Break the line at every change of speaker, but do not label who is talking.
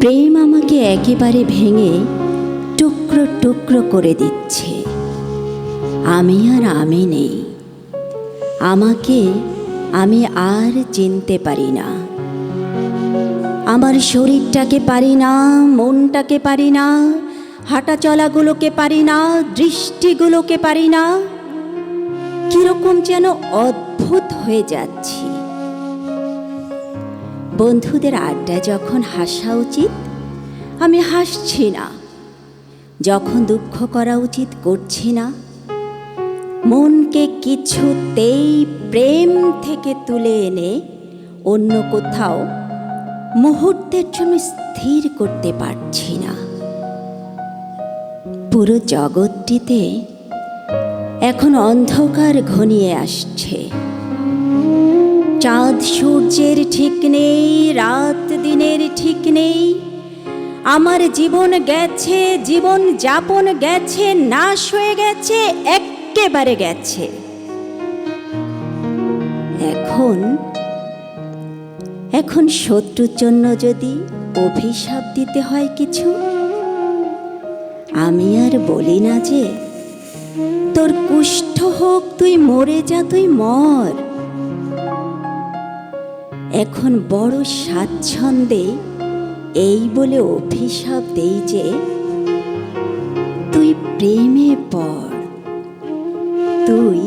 প্রেম আমাকে একেবারে ভেঙে টুকরো টুকরো করে দিচ্ছে। আমি আর আমি নেই। আমাকে আমি আর চিনতে পারি না। আমার শরীরটাকে পারি না, মনটাকে পারি না হাঁটা চলাগুলোকে পারি না, দৃষ্টিগুলোকে পারি না। কীরকম যেন অদ্ভুত হয়ে যাচ্ছি। বন্ধুদের আড্ডা যখন হাসা উচিত, আমি হাসছি না। যখন দুঃখ করা উচিত, করছি না। মনকে কিছুতেই প্রেম থেকে তুলে এনে অন্য কোথাও মুহূর্তের জন্য স্থির করতে পারছি না। পুরো জগৎটিতে এখন অন্ধকার ঘনিয়ে আসছে। চাঁদ সূর্যের ঠিক নেই, রাত দিনের ঠিক নেই। আমার জীবন গেছে, জীবন যাপন গেছে, নাশ হয়ে গেছে, এক্কেবারে গেছে। এখন এখন শত্রুর জন্য যদি অভিশাপ দিতে হয় কিছু, আমি আর বলি না যে, তোর কুষ্ঠ হোক, তুই মরে যা, তুই মর। এখন বড় স্বাচ্ছন্দ্যে এই বলে অভিশাপ দেই যে তুই প্রেমে পড় তুই